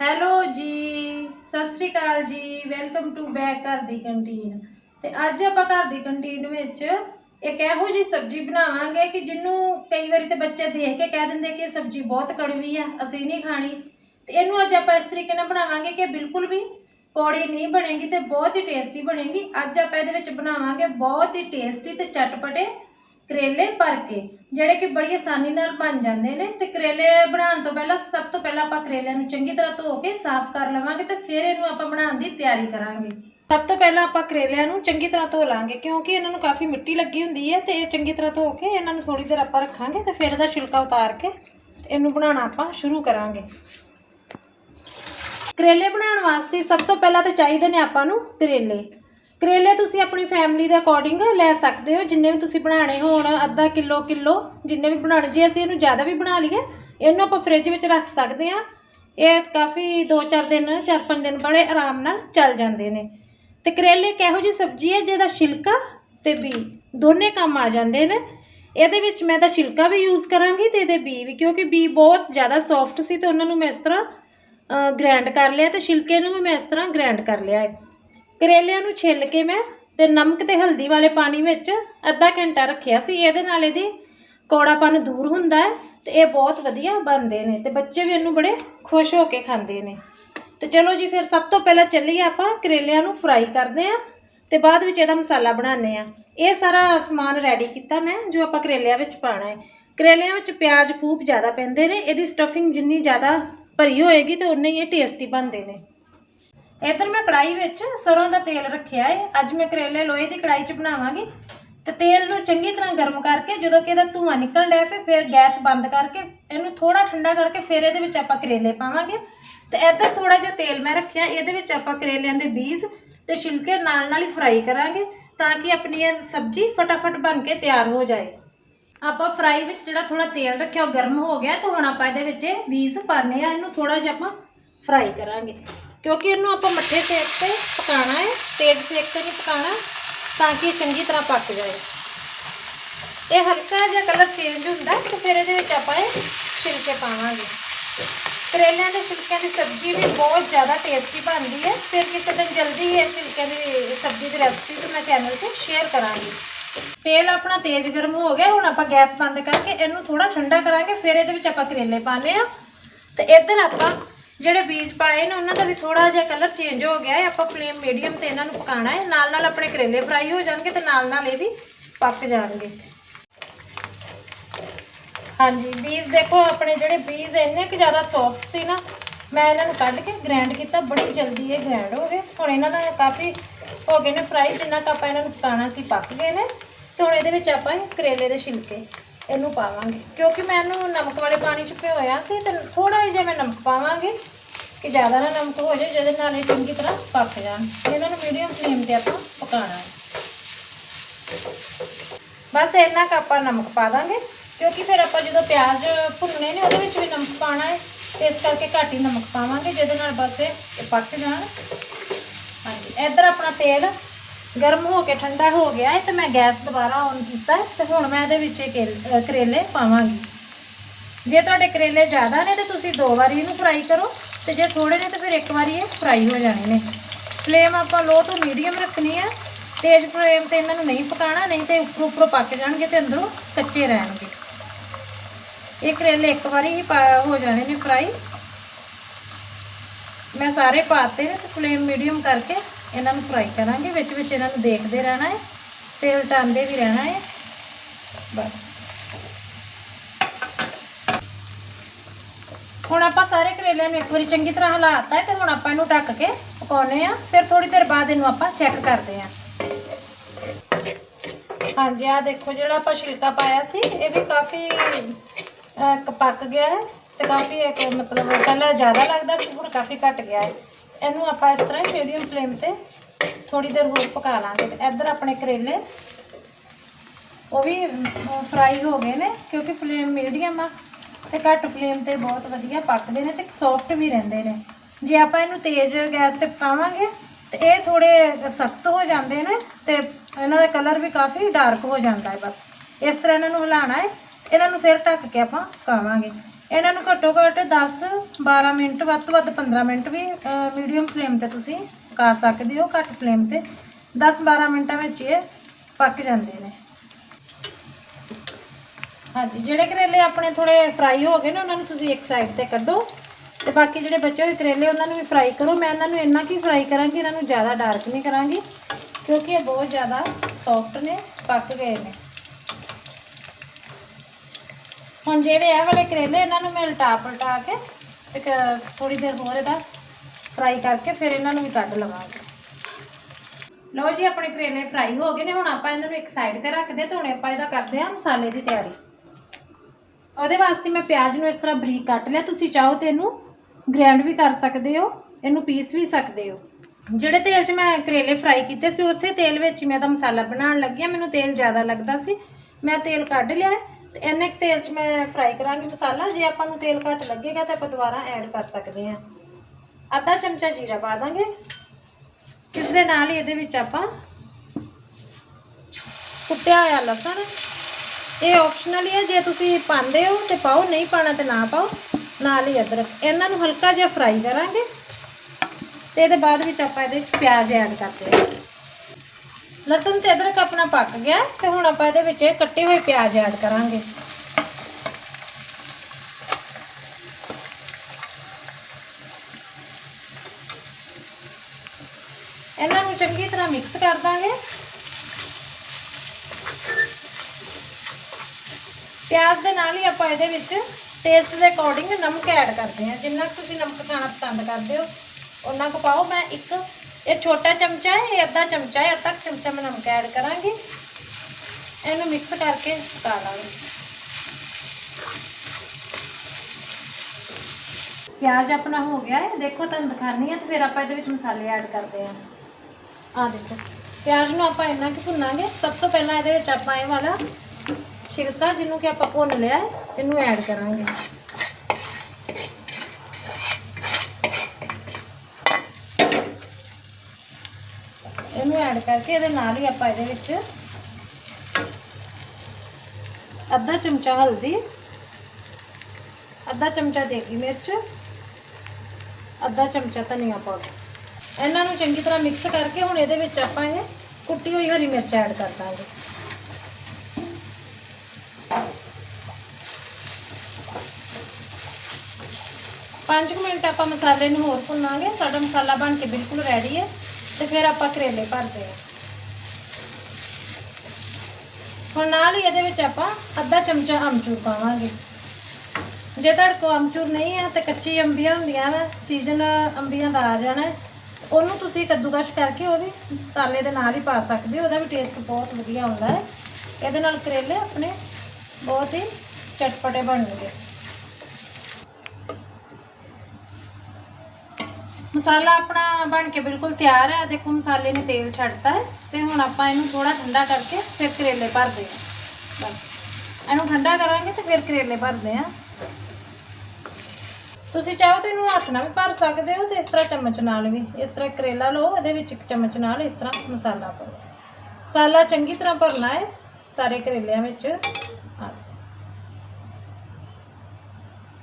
Hello ਜੀ, ਸਤਿ ਸ਼੍ਰੀ ਅਕਾਲ ਜੀ, ਵੈਲਕਮ ਟੂ ਬੈਕ ਘਰ ਦੀ ਕੰਟੀਨ। ਤੇ ਅੱਜ ਆਪਾਂ ਘਰ ਦੀ ਕੰਟੀਨ ਵਿੱਚ ਇੱਕ ਇਹੋ ਜਿਹੀ ਸਬਜ਼ੀ ਬਣਾਵਾਂਗੇ ਕਿ ਜਿਹਨੂੰ ਕਈ ਵਾਰੀ ਤੇ ਬੱਚੇ ਦੇਖ ਕੇ ਕਹਿ ਦਿੰਦੇ ਕਿ ਇਹ ਸਬਜ਼ੀ ਬਹੁਤ ਕੜਵੀ ਆ, ਅਸੀਂ ਨਹੀਂ ਖਾਣੀ। ਤੇ ਇਹਨੂੰ ਅੱਜ ਆਪਾਂ ਇਸ ਤਰੀਕੇ ਨਾਲ ਬਣਾਵਾਂਗੇ ਕਿ ਬਿਲਕੁਲ ਵੀ ਕੌੜੀ ਨਹੀਂ ਬਣੇਗੀ ਤੇ ਬਹੁਤ ਹੀ ਟੇਸਟੀ ਬਣੇਗੀ। ਅੱਜ ਆਪਾਂ ਇਹਦੇ ਵਿੱਚ ਬਣਾਵਾਂਗੇ ਬਹੁਤ ਹੀ ਟੇਸਟੀ ਤੇ ਚਟਪਟੇ ਕਰੇਲੇ ਭਰ ਕੇ, ਜਿਹੜੇ ਕਿ ਬੜੀ ਆਸਾਨੀ ਨਾਲ ਬਣ ਜਾਂਦੇ ਨੇ, ਤੇ ਕਰੇਲੇ ਬਣਾਉਣ ਤੋਂ ਪਹਿਲਾਂ, ਸਭ ਤੋਂ ਪਹਿਲਾਂ ਆਪਾਂ ਕਰੇਲਿਆਂ ਨੂੰ ਚੰਗੀ ਤਰ੍ਹਾਂ ਧੋ ਕੇ ਸਾਫ਼ ਕਰ ਲਵਾਂਗੇ ਤੇ ਫਿਰ ਇਹਨੂੰ ਆਪਾਂ ਬਣਾਉਣ ਦੀ ਤਿਆਰੀ ਕਰਾਂਗੇ। ਸਭ ਤੋਂ ਪਹਿਲਾਂ ਆਪਾਂ ਕਰੇਲਿਆਂ ਨੂੰ ਚੰਗੀ ਤਰ੍ਹਾਂ ਧੋ ਲਾਂਗੇ, ਕਿਉਂਕਿ ਇਹਨਾਂ ਨੂੰ ਕਾਫੀ ਮਿੱਟੀ ਲੱਗੀ ਹੁੰਦੀ ਹੈ ਤੇ ਇਹ ਚੰਗੀ ਤਰ੍ਹਾਂ ਧੋ ਕੇ ਇਹਨਾਂ ਨੂੰ ਥੋੜੀ ਦੇਰ ਆਪਾਂ ਰੱਖਾਂਗੇ ਤੇ ਫਿਰ ਇਹਦਾ ਛਿਲਕਾ ਉਤਾਰ ਕੇ ਇਹਨੂੰ ਬਣਾਉਣਾ ਆਪਾਂ ਸ਼ੁਰੂ ਕਰਾਂਗੇ। ਕਰੇਲੇ ਬਣਾਉਣ ਵਾਸਤੇ ਸਭ ਤੋਂ ਪਹਿਲਾਂ ਤਾਂ ਚਾਹੀਦੇ ਨੇ ਆਪਾਂ ਨੂੰ ਕਰੇਲੇ। ਕਰੇਲੇ ਤੁਸੀਂ ਆਪਣੀ ਫੈਮਿਲੀ ਦੇ ਅਕੋਰਡਿੰਗ ਲੈ ਸਕਦੇ ਹੋ, ਜਿੰਨੇ ਵੀ ਤੁਸੀਂ ਬਣਾਣੇ ਹੋਣ, ਅੱਧਾ ਕਿਲੋ ਕਿਲੋ, ਜਿੰਨੇ ਵੀ ਬਣਾਣੇ ਜੇ ਅਸੀਂ ਇਹਨੂੰ ਜ਼ਿਆਦਾ ਵੀ ਬਣਾ ਲਈਏ, ਇਹਨੂੰ ਆਪਾਂ ਫ੍ਰਿਜ ਵਿੱਚ ਰੱਖ ਸਕਦੇ ਹਾਂ। ਇਹ ਕਾਫੀ 2-4 ਦਿਨ 4-5 ਦਿਨ ਬੜੇ ਆਰਾਮ ਨਾਲ ਚੱਲ ਜਾਂਦੇ ਨੇ। ਤੇ ਕਰੇਲੇ ਇੱਕ ਇਹੋ ਜਿਹੀ ਸਬਜ਼ੀ ਹੈ, ਜਿਹਦਾ ਛਿਲਕਾ ਤੇ ਬੀ ਦੋਨੇ ਕੰਮ ਆ ਜਾਂਦੇ ਨੇ। ਇਹਦੇ ਵਿੱਚ ਮੈਂ ਤਾਂ ਛਿਲਕਾ ਵੀ ਯੂਜ਼ ਕਰਾਂਗੀ ਤੇ ਇਹਦੇ ਬੀ ਵੀ, ਕਿਉਂਕਿ ਬੀ ਬਹੁਤ ਜ਼ਿਆਦਾ ਸੌਫਟ ਸੀ ਤੇ ਉਹਨਾਂ ਨੂੰ ਮੈਂ ਇਸ ਤਰ੍ਹਾਂ ਗ੍ਰੈਂਡ ਕਰ ਲਿਆ ਤੇ ਛਿਲਕੇ ਨੂੰ ਵੀ ਮੈਂ ਇਸ ਤਰ੍ਹਾਂ ਗ੍ਰਾਈਂਡ ਕਰ ਲਿਆ ਹੈ। ਕਰੇਲਿਆਂ ਨੂੰ ਛਿੱਲ ਕੇ ਮੈਂ ਤੇ ਨਮਕ ਤੇ ਹਲਦੀ ਵਾਲੇ ਪਾਣੀ ਵਿੱਚ ਅੱਧਾ ਘੰਟਾ ਰੱਖਿਆ ਸੀ। ਇਹਦੇ ਨਾਲ ਇਹਦੀ ਕੌੜਾਪਨ ਦੂਰ ਹੁੰਦਾ ਹੈ ਤੇ ਇਹ ਬਹੁਤ ਵਧੀਆ ਬਣਦੇ ਨੇ ਤੇ ਬੱਚੇ ਵੀ ਇਹਨੂੰ ਬੜੇ ਖੁਸ਼ ਹੋ ਕੇ ਖਾਂਦੇ ਨੇ। ਤੇ ਚਲੋ ਜੀ, ਫਿਰ ਸਭ ਤੋਂ ਪਹਿਲਾਂ ਚੱਲੀਏ ਆਪਾਂ ਕਰੇਲਿਆਂ ਨੂੰ ਫਰਾਈ ਕਰਦੇ ਆਂ ਤੇ ਬਾਅਦ ਵਿੱਚ ਇਹਦਾ ਮਸਾਲਾ ਬਣਾਉਂਦੇ ਆ ਇਹ ਸਾਰਾ ਸਮਾਨ ਰੈਡੀ ਕੀਤਾ ਮੈਂ, ਜੋ ਆਪਾਂ ਕਰੇਲਿਆਂ ਵਿੱਚ ਪਾਣਾ ਹੈ। ਕਰੇਲਿਆਂ ਵਿੱਚ ਪਿਆਜ਼ ਖੂਬ ਜ਼ਿਆਦਾ ਪੈਂਦੇ ਨੇ, ਇਹਦੀ ਸਟਫਿੰਗ ਜਿੰਨੀ ਜ਼ਿਆਦਾ ਭਰੀ ਹੋਏਗੀ ਤੇ ਉਨੇ ਹੀ ਇਹ ਟੇਸਟੀ ਬਣਦੇ ਨੇ। ਇੱਧਰ ਮੈਂ ਕੜਾਈ ਵਿੱਚ ਸਰੋਂ ਦਾ ਤੇਲ ਰੱਖਿਆ ਹੈ ਅੱਜ ਮੈਂ ਕਰੇਲੇ ਲੋਹੇ ਦੀ ਕੜਾਈ 'ਚ ਬਣਾਵਾਂਗੀ। ਤੇ ਤੇਲ ਨੂੰ ਚੰਗੀ ਤਰ੍ਹਾਂ ਗਰਮ ਕਰਕੇ ਜਦੋਂ ਕਿ ਇਹਦਾ ਧੂੰਆਂ ਨਿਕਲਣ ਲੱਗ ਪਏ ਫਿਰ ਗੈਸ ਬੰਦ ਕਰਕੇ ਇਹਨੂੰ ਥੋੜਾ ਠੰਡਾ ਕਰਕੇ ਫਿਰ ਇਹਦੇ ਵਿੱਚ ਆਪਾਂ ਕਰੇਲੇ ਪਾਵਾਂਗੇ। ਤੇ ਇੱਧਰ ਥੋੜਾ ਜਿਹਾ ਤੇਲ ਮੈਂ ਰੱਖਿਆ, ਇਹਦੇ ਵਿੱਚ ਆਪਾਂ ਕਰੇਲਿਆਂ ਦੇ ਬੀਜ ਤੇ ਛਿਲਕੇ ਨਾਲ ਨਾਲ ਹੀ ਫਰਾਈ ਕਰਾਂਗੇ ਤਾਂ ਕਿ ਆਪਣੀ ਇਹ ਸਬਜ਼ੀ ਫਟਾਫਟ ਬਣ ਕੇ ਤਿਆਰ ਹੋ ਜਾਏ। ਆਪਾਂ ਫਰਾਈ ਵਿੱਚ ਜਿਹੜਾ ਥੋੜਾ ਤੇਲ ਰੱਖਿਆ, ਉਹ ਗਰਮ ਹੋ ਗਿਆ ਤੇ ਹੁਣ ਆਪਾਂ ਇਹਦੇ ਵਿੱਚ ਇਹ ਬੀਜ ਪਾਣੇ ਆ ਇਹਨੂੰ ਥੋੜਾ ਜਿਹਾ ਆਪਾਂ ਫਰਾਈ ਕਰਾਂਗੇ। ਕਿਉਂਕਿ ਇਹਨੂੰ ਆਪਾਂ ਮੱਠੇ ਸੇਕ ਤੇ ਪਕਾਉਣਾ ਹੈ ਤੇਜ਼ ਸੇਕ ਤੇ ਨਹੀਂ ਪਕਾਉਣਾ, ਤਾਂ ਕਿ ਚੰਗੀ ਤਰ੍ਹਾਂ ਪੱਕ ਜਾਏ। ਇਹ ਹਲਕਾ ਜਿਹਾ ਕਲਰ ਚੇਂਜ ਹੁੰਦਾ ਹੈ ਫਿਰ ਇਹਦੇ ਵਿੱਚ ਆਪਾਂ ਇਹ ਛਿਲਕੇ ਪਾਵਾਂਗੇ। ਕਰੇਲਿਆਂ ਦੇ ਛਿਲਕਿਆਂ ਦੀ ਸਬਜ਼ੀ ਵੀ ਬਹੁਤ ਜ਼ਿਆਦਾ ਟੇਸਟੀ ਬਣਦੀ ਹੈ। ਫਿਰ ਕਿਸੇ ਦਿਨ ਜਲਦੀ ਇਹ ਛਿਲਕਿਆਂ ਦੀ ਸਬਜ਼ੀ ਦੀ ਰੈਸਪੀ ਵੀ ਮੈਂ ਚੈਨਲ ਤੇ ਸ਼ੇਅਰ ਕਰਾਂਗੀ। ਤੇਲ ਆਪਣਾ ਤੇਜ਼ ਗਰਮ ਹੋ ਗਿਆ, ਹੁਣ ਆਪਾਂ ਗੈਸ ਬੰਦ ਕਰਕੇ ਇਹਨੂੰ ਥੋੜਾ ਠੰਡਾ ਕਰਾਂਗੇ, ਫਿਰ ਇਹਦੇ ਵਿੱਚ ਆਪਾਂ ਕਰੇਲੇ ਪਾਣੇ ਆ ਤੇ ਇੱਧਰ ਆਪਾਂ ਜਿਹੜੇ ਬੀਜ ਪਾਏ ਨੇ, ਉਹਨਾਂ ਦਾ ਵੀ ਥੋੜਾ ਜਿਹਾ ਕਲਰ ਚੇਂਜ ਹੋ ਗਿਆ ਹੈ। ਆਪਾਂ ਫਲੇਮ ਮੀਡੀਅਮ ਤੇ ਇਹਨਾਂ ਨੂੰ ਪਕਾਉਣਾ ਹੈ। ਨਾਲ ਨਾਲ ਆਪਣੇ ਕਰੇਲੇ ਫਰਾਈ ਹੋ ਜਾਣਗੇ ਤੇ ਨਾਲ ਨਾਲ ਇਹ ਵੀ ਪੱਕ ਜਾਣਗੇ। ਹਾਂਜੀ, ਬੀਜ ਦੇਖੋ, ਆਪਣੇ ਜਿਹੜੇ ਬੀਜ ਇੰਨੇ ਕਿ ਜ਼ਿਆਦਾ ਸੌਫਟ ਸੀ ਨਾ, ਮੈਂ ਇਹਨਾਂ ਨੂੰ ਕੱਢ ਕੇ ਗ੍ਰਾਈਂਡ ਕੀਤਾ। ਬੜੀ ਜਲਦੀ ਇਹ ਗ੍ਰਾਈਂਡ ਹੋ ਗਏ। ਹੁਣ ਇਹਨਾਂ ਦਾ ਕਾਫੀ ਹੋ ਗਏ ਨੇ ਫਰਾਈ ਜਿੰਨਾ ਕੁ ਆਪਾਂ ਇਹਨਾਂ ਨੂੰ ਪਕਾਉਣਾ ਸੀ, ਪੱਕ ਗਏ ਨੇ। ਤੇ ਹੁਣ ਇਹਦੇ ਵਿੱਚ ਆਪਾਂ ਕਰੇਲੇ ਦੇ ਛਿਲਕੇ ਇਹਨੂੰ ਪਾਵਾਂਗੇ। ਕਿਉਂਕਿ ਮੈਂ ਇਹਨੂੰ ਨਮਕ ਵਾਲੇ ਪਾਣੀ 'ਚ ਭਿਓਇਆ ਸੀ ਤੇ ਥੋੜਾ ਜਿਹਾ ਮੈਂ ਨਮਕ ਪਾਵਾਂਗੇ, ਕਿ ਜ਼ਿਆਦਾ ਨਾ ਨਮਕ ਹੋ ਜਾਏ, ਜਿਹਦੇ ਨਾਲ ਇਹ ਚੰਗੀ ਤਰ੍ਹਾਂ ਪੱਕ ਜਾਣ। ਇਹਨਾਂ ਨੂੰ ਮੀਡੀਅਮ ਫਲੇਮ ਤੇ ਆਪਾਂ ਪਕਾਉਣਾ ਹੈ। ਬਸ ਇੰਨਾ ਕੁ ਆਪਾਂ ਨਮਕ ਪਾ ਦਾਂਗੇ, ਕਿਉਂਕਿ ਫਿਰ ਆਪਾਂ ਜਦੋਂ ਪਿਆਜ਼ ਭੁੰਨਣੇ ਨੇ, ਉਹਦੇ ਵਿੱਚ ਵੀ ਨਮਕ ਪਾਣਾ ਹੈ। ਤੇ ਇਸ ਕਰਕੇ ਘੱਟ ਹੀ ਨਮਕ ਪਾਵਾਂਗੇ, ਜਿਹਦੇ ਨਾਲ ਬਸ ਇਹ ਪੱਕ ਜਾਣ। ਹਾਂਜੀ, ਇੱਧਰ ਆਪਣਾ ਤੇਲ ਗਰਮ ਹੋ ਕੇ ਠੰਡਾ ਹੋ ਗਿਆ ਹੈ ਤੇ ਮੈਂ ਗੈਸ ਦੁਬਾਰਾ ਔਨ ਕੀਤਾ ਹੈ ਤੇ ਹੁਣ ਮੈਂ ਇਹਦੇ ਵਿੱਚ ਇਹ ਕੇਲ- ਕਰੇਲੇ ਪਾਵਾਂਗੀ। ਜੇ ਤੁਹਾਡੇ ਕਰੇਲੇ ਜ਼ਿਆਦਾ ਨੇ ਤੇ ਤੁਸੀਂ ਦੋ ਵਾਰੀ ਇਹਨੂੰ ਫਰਾਈ ਕਰੋ ਤੇ ਜੇ ਥੋੜੇ ਨੇ ਤੇ ਫਿਰ ਇੱਕ ਵਾਰੀ ਇਹ ਫਰਾਈ ਹੋ ਜਾਣੇ ਨੇ। ਫਲੇਮ ਆਪਾਂ ਲੋ ਤੋਂ ਮੀਡੀਅਮ ਰੱਖਣੀ ਹੈ। ਤੇਜ਼ ਫਲੇਮ ਤੇ ਇਹਨਾਂ ਨੂੰ ਨਹੀਂ ਪਕਾਉਣਾ, ਨਹੀਂ ਤੇ ਉੱਪਰੋਂ ਉੱਪਰੋਂ ਪੱਕ ਜਾਣਗੇ ਤੇ ਅੰਦਰੋਂ ਕੱਚੇ ਰਹਿਣਗੇ। ਇਹ ਕਰੇਲੇ ਇੱਕ ਵਾਰੀ ਹੀ ਪਾ- ਹੋ ਜਾਣੇ ਨੇ ਫਰਾਈ ਮੈਂ ਸਾਰੇ ਪਾਤੇ ਨੇ ਤੇ ਫਲੇਮ ਮੀਡੀਅਮ ਕਰਕੇ ਇਹਨਾਂ ਨੂੰ ਫਰਾਈ ਕਰਾਂਗੇ, ਵਿੱਚ ਵਿੱਚ ਇਹਨਾਂ ਨੂੰ ਦੇਖਦੇ ਰਹਿਣਾ ਹੈ, ਤੇ ਉਲਟਾਉਂਦੇ ਵੀ ਰਹਿਣਾ ਹੈ। ਬਸ। ਹੁਣ ਆਪਾਂ ਸਾਰੇ ਕਰੇਲਿਆਂ ਨੂੰ ਇੱਕ ਵਾਰੀ ਚੰਗੀ ਤਰ੍ਹਾਂ ਹਿਲਾਤਾ ਹੈ ਤੇ ਹੁਣ ਆਪਾਂ ਇਹਨੂੰ ਢੱਕ ਕੇ ਪਕਾਉਨੇ ਆ ਫਿਰ ਥੋੜੀ ਦੇਰ ਬਾਅਦ ਇਹਨੂੰ ਆਪਾਂ ਚੈੱਕ ਕਰਦੇ ਆ ਹਾਂਜੀ ਆ ਦੇਖੋ ਜਿਹੜਾ ਆਪਾਂ ਛਿਲਕਾ ਪਾਇਆ ਸੀ, ਇਹ ਵੀ ਕਾਫੀ ਪੱਕ ਗਿਆ ਹੈ, ਤੇ ਕਾਫੀ ਇੱਕ ਮਤਲਬ ਪਹਿਲਾਂ ਜ਼ਿਆਦਾ ਲੱਗਦਾ ਸੀ, ਹੁਣ ਕਾਫੀ ਘਟ ਗਿਆ ਹੈ। ਇਹਨੂੰ ਆਪਾਂ ਇਸ ਤਰ੍ਹਾਂ ਹੀ ਮੀਡੀਅਮ ਫਲੇਮ ਤੇ ਥੋੜੀ ਦੇਰ ਹੋਰ ਪਕਾ ਲਾਂਗੇ ਤੇ ਇੱਧਰ ਆਪਣੇ ਕਰੇਲੇ, ਉਹ ਵੀ ਫਰਾਈ ਹੋ ਗਏ ਨੇ ਕਿਉਂਕਿ ਫਲੇਮ ਮੀਡੀਅਮ ਆ ਤੇ ਘੱਟ ਫਲੇਮ ਤੇ ਬਹੁਤ ਵਧੀਆ ਪੱਕਦੇ ਨੇ ਤੇ ਸੌਫਟ ਵੀ ਰਹਿੰਦੇ ਨੇ। ਜੇ ਆਪਾਂ ਇਹਨੂੰ ਤੇਜ਼ ਗੈਸ ਤੇ ਪਕਾਵਾਂਗੇ ਤੇ ਇਹ ਥੋੜੇ ਸਖਤ ਹੋ ਜਾਂਦੇ ਨੇ ਤੇ ਇਹਨਾਂ ਦਾ ਕਲਰ ਵੀ ਕਾਫੀ ਡਾਰਕ ਹੋ ਜਾਂਦਾ ਹੈ ਬਸ। ਇਸ ਤਰ੍ਹਾਂ ਇਹਨਾਂ ਨੂੰ ਹਿਲਾਣਾ ਹੈ, ਇਹਨਾਂ ਨੂੰ ਫਿਰ ਢੱਕ ਕੇ ਆਪਾਂ ਪਕਾਵਾਂਗੇ। ਇਹਨਾਂ ਨੂੰ ਘੱਟੋ ਘੱਟ 10 12 ਮਿੰਟ, ਵੱਧ ਤੋਂ ਵੱਧ 15 ਮਿੰਟ ਵੀ ਮੀਡੀਅਮ ਫਲੇਮ ਤੇ ਤੁਸੀਂ ਪਕਾ ਸਕਦੇ ਹੋ, ਘੱਟ ਫਲੇਮ ਤੇ। 10 12 ਮਿੰਟਾਂ ਵਿੱਚ ਇਹ ਪੱਕ ਜਾਂਦੇ ਨੇ। ਹਾਂਜੀ, ਜਿਹੜੇ ਕਰੇਲੇ ਆਪਣੇ ਥੋੜੇ ਫਰਾਈ ਹੋ ਗਏ ਨੇ, ਉਹਨਾਂ ਨੂੰ ਤੁਸੀਂ ਇੱਕ ਸਾਈਡ ਤੇ ਕੱਢੋ। ਤੇ ਬਾਕੀ ਜਿਹੜੇ ਬਚੇ ਹੋਏ ਕਰੇਲੇ, ਉਹਨਾਂ ਨੂੰ ਵੀ ਫਰਾਈ ਕਰੋ। ਮੈਂ ਇਹਨਾਂ ਨੂੰ ਇੰਨਾ ਕੀ ਫਰਾਈ ਕਰਾਂਗੀ, ਇਹਨਾਂ ਨੂੰ ਜ਼ਿਆਦਾ ਡਾਰਕ ਨਹੀਂ ਕਰਾਂਗੀ, ਕਿਉਂਕਿ ਇਹ ਬਹੁਤ ਜ਼ਿਆਦਾ ਸੌਫਟ ਨੇ, ਪੱਕ ਗਏ ਨੇ। ਹੁਣ ਜਿਹੜੇ ਇਹ ਵਾਲੇ ਕਰੇਲੇ, ਇਹਨਾਂ ਨੂੰ ਮੈਂ ਉਲਟਾ ਪਲਟਾ ਕੇ ਇੱਕ ਥੋੜੀ ਦੇਰ ਹੋਰ ਇਹਦਾ ਫਰਾਈ ਕਰਕੇ ਫਿਰ ਇਹਨਾਂ ਨੂੰ ਵੀ ਕੱਢ ਲਵਾਂਗੇ। ਲਓ ਜੀ, ਆਪਣੇ ਕਰੇਲੇ ਫਰਾਈ ਹੋ ਗਏ ਨੇ। ਹੁਣ ਆਪਾਂ ਇਹਨਾਂ ਨੂੰ ਇੱਕ ਸਾਈਡ ਤੇ ਰੱਖਦੇ ਤੇ ਹੁਣ ਆਪਾਂ ਇਹਦਾ ਕਰਦੇ ਹਾਂ ਮਸਾਲੇ ਦੀ ਤਿਆਰੀ। ਉਹਦੇ ਵਾਸਤੇ ਮੈਂ ਪਿਆਜ਼ ਨੂੰ ਇਸ ਤਰ੍ਹਾਂ ਬਰੀਕ ਕੱਟ ਲਿਆ। ਤੁਸੀਂ ਚਾਹੋ ਤੇ ਇਹਨੂੰ ਗ੍ਰਾਈਂਡ ਵੀ ਕਰ ਸਕਦੇ ਹੋ, ਇਹਨੂੰ ਪੀਸ ਵੀ ਸਕਦੇ ਹੋ। ਜਿਹੜੇ ਤੇਲ 'ਚ ਮੈਂ ਕਰੇਲੇ ਫਰਾਈ ਕੀਤੇ ਸੀ, ਉਸੇ ਤੇਲ ਵਿੱਚ ਹੀ ਮੈਂ ਇਹਦਾ ਮਸਾਲਾ ਬਣਾਉਣ ਲੱਗੀ ਹਾਂ। ਮੈਨੂੰ ਤੇਲ ਜ਼ਿਆਦਾ ਲੱਗਦਾ ਸੀ। ਮੈਂ ਤੇਲ ਕੱਢ ਲਿਆ ਤੇ ਇੰਨੇ ਕੁ ਤੇਲ 'ਚ ਮੈਂ ਫਰਾਈ ਕਰਾਂਗੀ ਮਸਾਲਾ, ਜੇ ਆਪਾਂ ਨੂੰ ਤੇਲ ਘੱਟ ਲੱਗੇਗਾ ਤਾਂ ਆਪਾਂ ਦੁਬਾਰਾ ਐਡ ਕਰ ਸਕਦੇ ਹਾਂ। ਅੱਧਾ ਚਮਚਾ ਜੀਰਾ ਪਾ ਦਾਂਗੇ। ਇਸ ਦੇ ਨਾਲ ਹੀ ਇਹਦੇ ਵਿੱਚ ਆਪਾਂ ਕੁੱਟਿਆ ਹੋਇਆ ਲਸਣ। ਇਹ ਆਪਸ਼ਨਲ ਹੀ ਹੈ, ਜੇ ਤੁਸੀਂ ਪਾਉਂਦੇ ਹੋ ਤੇ ਪਾਓ, ਨਹੀਂ ਪਾਣਾ ਤੇ ਨਾ ਪਾਓ। ਨਾਲ ਹੀ ਅਦਰਕ। ਇਹਨਾਂ ਨੂੰ ਹਲਕਾ ਜਿਹਾ ਫਰਾਈ ਕਰਾਂਗੇ। ਤੇ ਇਹਦੇ ਬਾਅਦ ਵਿੱਚ ਆਪਾਂ ਇਹਦੇ ਵਿੱਚ ਪਿਆਜ਼ ਐਡ ਕਰਦੇ ਹਾਂ। ਲਸਣ ਤੇ ਅਦਰਕ ਆਪਣਾ ਪੱਕ ਗਿਆ ਤੇ ਹੁਣ ਆਪਾਂ ਇਹਦੇ ਵਿੱਚ ਕੱਟੇ ਹੋਏ ਪਿਆਜ਼ ਐਡ ਕਰਾਂਗੇ। ਇਹਨਾਂ ਨੂੰ ਚੰਗੀ ਤਰ੍ਹਾਂ ਮਿਕਸ ਕਰ ਦਾਂਗੇ। ਪਿਆਜ਼ ਦੇ ਨਾਲ ਹੀ ਆਪਾਂ ਇਹਦੇ ਵਿੱਚ ਟੇਸਟ ਦੇ ਅਕੋਰਡਿੰਗ ਨਮਕ ਐਡ ਕਰਦੇ ਹਾਂ। ਜਿੰਨਾ ਤੁਸੀਂ ਨਮਕ ਖਾਣਾ ਪਸੰਦ ਕਰਦੇ ਹੋ ਉਹਨਾਂ ਕੁ ਪਾਓ। ਮੈਂ ਇੱਕ ਇਹ ਛੋਟਾ ਚਮਚਾ ਹੈ ਇਹ ਅੱਧਾ ਚਮਚਾ ਹੈ ਅੱਧਾ ਚਮਚਾ ਮੈਂ ਨਮਕ ਐਡ ਕਰਾਂਗੀ। ਇਹਨੂੰ ਮਿਕਸ ਕਰਕੇ ਪਕਾ ਲਾਂਗੇ। ਪਿਆਜ਼ ਆਪਣਾ ਹੋ ਗਿਆ ਹੈ ਦੇਖੋ ਤੁਹਾਨੂੰ ਦਿਖਾਣੀ ਹੈ ਤੇ ਫਿਰ ਆਪਾਂ ਇਹਦੇ ਵਿੱਚ ਮਸਾਲੇ ਐਡ ਕਰਦੇ ਹਾਂ ਆ ਦੇਖੋ ਪਿਆਜ਼ ਨੂੰ ਆਪਾਂ ਇੰਨਾ ਕਿ ਭੁੰਨਾਂਗੇ ਸਭ ਤੋਂ ਪਹਿਲਾਂ ਇਹਦੇ ਵਿੱਚ ਆਪਾਂ ਇਹ ਵਾਲਾ ਛਿਲਕਾ ਜਿਹਨੂੰ ਕਿ ਆਪਾਂ ਭੁੰਨ ਲਿਆ ਹੈ, ਇਹਨੂੰ ਐਡ ਕਰਾਂਗੇ। ਇਹਨੂੰ ਐਡ ਕਰਕੇ ਇਹਦੇ ਨਾਲ ਹੀ ਆਪਾਂ ਇਹਦੇ ਵਿੱਚ ਅੱਧਾ ਚਮਚਾ ਹਲਦੀ, ਅੱਧਾ ਚਮਚਾ ਦੇਗੀ ਮਿਰਚ, ਅੱਧਾ ਚਮਚਾ ਧਨੀਆ ਪਾਊਡਰ। ਇਹਨਾਂ ਨੂੰ ਚੰਗੀ ਤਰ੍ਹਾਂ ਮਿਕਸ ਕਰਕੇ ਹੁਣ ਇਹਦੇ ਵਿੱਚ ਆਪਾਂ ਇਹ ਕੁੱਟੀ ਹੋਈ ਹਰੀ ਮਿਰਚ ਐਡ ਕਰ ਦਾਂਗੇ। ਪੰਜ ਕੁ ਮਿੰਟ ਆਪਾਂ ਮਸਾਲੇ ਨੂੰ ਹੋਰ ਭੁੰਨਾਂਗੇ। ਸਾਡਾ ਮਸਾਲਾ ਬਣ ਕੇ ਬਿਲਕੁਲ ਰੈਡੀ ਹੈ। ਤੇ ਫਿਰ ਆਪਾਂ ਕਰੇਲੇ ਭਰਦੇ ਹਾਂ ਹੁਣ ਨਾਲ ਹੀ ਇਹਦੇ ਵਿੱਚ ਆਪਾਂ ਅੱਧਾ ਚਮਚਾ ਅਮਚੂਰ ਪਾਵਾਂਗੇ। ਜੇ ਤੁਹਾਡੇ ਕੋਲ ਅਮਚੂਰ ਨਹੀਂ ਹੈ ਤਾਂ ਕੱਚੀ ਅੰਬੀਆਂ ਹੁੰਦੀਆਂ ਵਾ ਸੀਜ਼ਨ ਅੰਬੀਆਂ ਦਾ ਆ ਜਾਣਾ। ਉਹਨੂੰ ਤੁਸੀਂ ਕੱਦੂਕਸ਼ ਕਰਕੇ ਉਹ ਵੀ ਮਸਾਲੇ ਦੇ ਨਾਲ ਹੀ ਪਾ ਸਕਦੇ ਹੋ, ਉਹਦਾ ਵੀ ਟੇਸਟ ਬਹੁਤ ਵਧੀਆ ਆਉਂਦਾ ਹੈ। ਇਹਦੇ ਨਾਲ ਕਰੇਲੇ ਆਪਣੇ ਬਹੁਤ ਹੀ ਚਟਪਟੇ ਬਣਨਗੇ ਮਸਾਲਾ ਆਪਣਾ ਬਣ ਕੇ ਬਿਲਕੁਲ ਤਿਆਰ ਹੈ। ਦੇਖੋ ਮਸਾਲੇ ਨੇ ਤੇਲ ਛੱਡਤਾ ਹੈ ਤੇ ਹੁਣ ਆਪਾਂ ਇਹਨੂੰ ਥੋੜਾ ਠੰਡਾ ਕਰਕੇ ਫਿਰ ਕਰੇਲੇ ਭਰਦੇ ਹਾਂ। ਬਸ। ਇਹਨੂੰ ਠੰਡਾ ਕਰਾਂਗੇ ਤੇ ਫਿਰ ਕਰੇਲੇ ਭਰਦੇ ਹਾਂ। ਤੁਸੀਂ ਚਾਹੋ ਤਾਂ ਇਹਨੂੰ ਹੱਥ ਨਾਲ ਵੀ ਭਰ ਸਕਦੇ ਹੋ ਤੇ ਇਸ ਤਰ੍ਹਾਂ ਚਮਚ ਨਾਲ ਵੀ। ਇਸ ਤਰ੍ਹਾਂ ਕਰੇਲਾ ਲਓ, ਇਹਦੇ ਵਿੱਚ ਇੱਕ ਚਮਚ ਨਾਲ ਇਸ ਤਰ੍ਹਾਂ ਮਸਾਲਾ ਪਾਓ ਮਸਾਲਾ ਚੰਗੀ ਤਰ੍ਹਾਂ ਭਰਨਾ ਹੈ ਸਾਰੇ ਕਰੇਲਿਆਂ ਵਿੱਚ।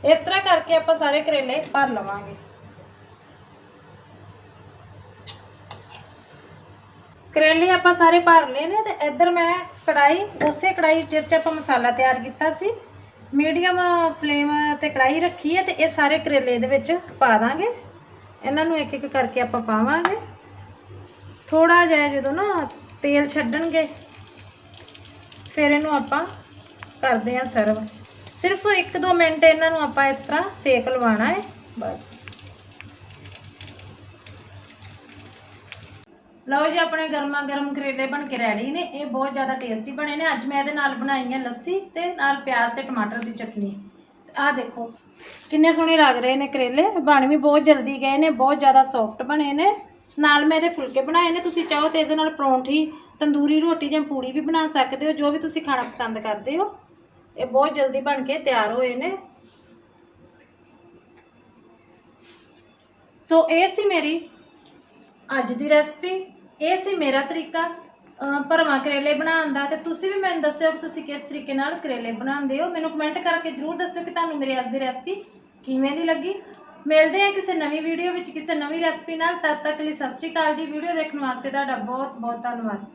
ਇਸ ਤਰ੍ਹਾਂ ਕਰਕੇ ਆਪਾਂ ਸਾਰੇ ਕਰੇਲੇ ਭਰ ਲਵਾਂਗੇ। ਕਰੇਲੇ ਆਪਾਂ ਸਾਰੇ ਭਰ ਲਏ ਨੇ ਤੇ ਇੱਧਰ ਮੈਂ ਕੜਾਈ ਉਸੇ ਕੜਾਈ ਜਿਹਦੇ 'ਚ ਆਪਾਂ ਮਸਾਲਾ ਤਿਆਰ ਕੀਤਾ ਸੀ। ਮੀਡੀਅਮ ਫਲੇਮ ਤੇ ਕੜਾਈ ਰੱਖੀ ਹੈ ਤੇ ਇਹ ਸਾਰੇ ਕਰੇਲੇ ਦੇ ਵਿੱਚ ਪਾ ਦਾਂਗੇ। ਇਹਨਾਂ ਨੂੰ ਇੱਕ ਇੱਕ ਕਰਕੇ ਆਪਾਂ ਪਾਵਾਂਗੇ। ਥੋੜਾ ਜਿਹਾ ਜਦੋਂ ਨਾ ਤੇਲ ਛੱਡਣਗੇ, ਫਿਰ ਇਹਨੂੰ ਆਪਾਂ ਕਰਦੇ ਹਾਂ ਸਰਵ। ਸਿਰਫ 1-2 ਮਿੰਟ ਇਹਨਾਂ ਨੂੰ ਆਪਾਂ ਇਸ ਤਰ੍ਹਾਂ ਸੇਕ ਲਵਾਉਣਾ ਹੈ, ਬਸ। ਲਓ ਜੀ, ਆਪਣੇ ਗਰਮਾ ਗਰਮ ਕਰੇਲੇ ਬਣ ਕੇ ਰੈਡੀ ਨੇ। ਇਹ ਬਹੁਤ ਜ਼ਿਆਦਾ ਟੇਸਟੀ ਬਣੇ ਨੇ। ਅੱਜ ਮੈਂ ਇਹਦੇ ਨਾਲ ਬਣਾਈ ਹੈ ਲੱਸੀ ਤੇ ਨਾਲ ਪਿਆਜ਼ ਤੇ ਟਮਾਟਰ ਦੀ ਚਟਨੀ। ਆਹ ਦੇਖੋ, ਕਿੰਨੇ ਸੋਹਣੇ ਲੱਗ ਰਹੇ ਨੇ ਕਰੇਲੇ। ਬਣ ਵੀ ਬਹੁਤ ਜਲਦੀ ਗਏ ਨੇ, ਬਹੁਤ ਜ਼ਿਆਦਾ ਸੌਫਟ ਬਣੇ ਨੇ। ਨਾਲ ਮੈਂ ਇਹਦੇ ਫੁਲਕੇ ਬਣਾਏ ਨੇ। ਤੁਸੀਂ ਚਾਹੋ ਤੇ ਇਹਦੇ ਨਾਲ ਪਰੌਂਠੀ, ਤੰਦੂਰੀ ਰੋਟੀ ਜਾਂ ਪੂੜੀ ਵੀ ਬਣਾ ਸਕਦੇ ਹੋ। ਜੋ ਵੀ ਤੁਸੀਂ ਖਾਣਾ ਪਸੰਦ ਕਰਦੇ ਹੋ। ਇਹ ਬਹੁਤ ਜਲਦੀ ਬਣ ਕੇ ਤਿਆਰ ਹੋਏ ਨੇ। ਸੋ ਇਹ ਸੀ ਮੇਰੀ ਅੱਜ ਦੀ ਰੈਸਪੀ ਇਹ ਸੀ ਮੇਰਾ ਤਰੀਕਾ, ਅਹ ਭਰਵਾਂ ਕਰੇਲੇ ਬਣਾਉਣ ਦਾ। ਤੇ ਤੁਸੀਂ ਵੀ ਮੈਨੂੰ ਦੱਸਿਓ ਕਿ ਤੁਸੀਂ ਕਿਸ ਤਰੀਕੇ ਨਾਲ ਕਰੇਲੇ ਬਣਾਉਂਦੇ ਹੋ। ਮੈਨੂੰ ਕਮੈਂਟ ਕਰਕੇ ਜਰੂਰ ਦੱਸਿਓ ਕਿ ਤੁਹਾਨੂੰ ਮੇਰੀ ਅੱਜ ਦੀ ਰੈਸਪੀ ਕਿਵੇਂ ਦੀ ਲੱਗੀ। ਮਿਲਦੇ ਆ ਕਿਸੇ ਨਵੀਂ ਵੀਡੀਓ ਵਿੱਚ, ਕਿਸੇ ਨਵੀਂ ਰੈਸਪੀ ਨਾਲ। ਤਦ ਤੱਕ ਲਈ ਸਤਿ ਸ਼੍ਰੀ ਅਕਾਲ ਜੀ। ਵੀਡੀਓ ਦੇਖਣ ਵਾਸਤੇ ਤੁਹਾਡਾ ਬਹੁਤ ਬਹੁਤ ਧੰਨਵਾਦ।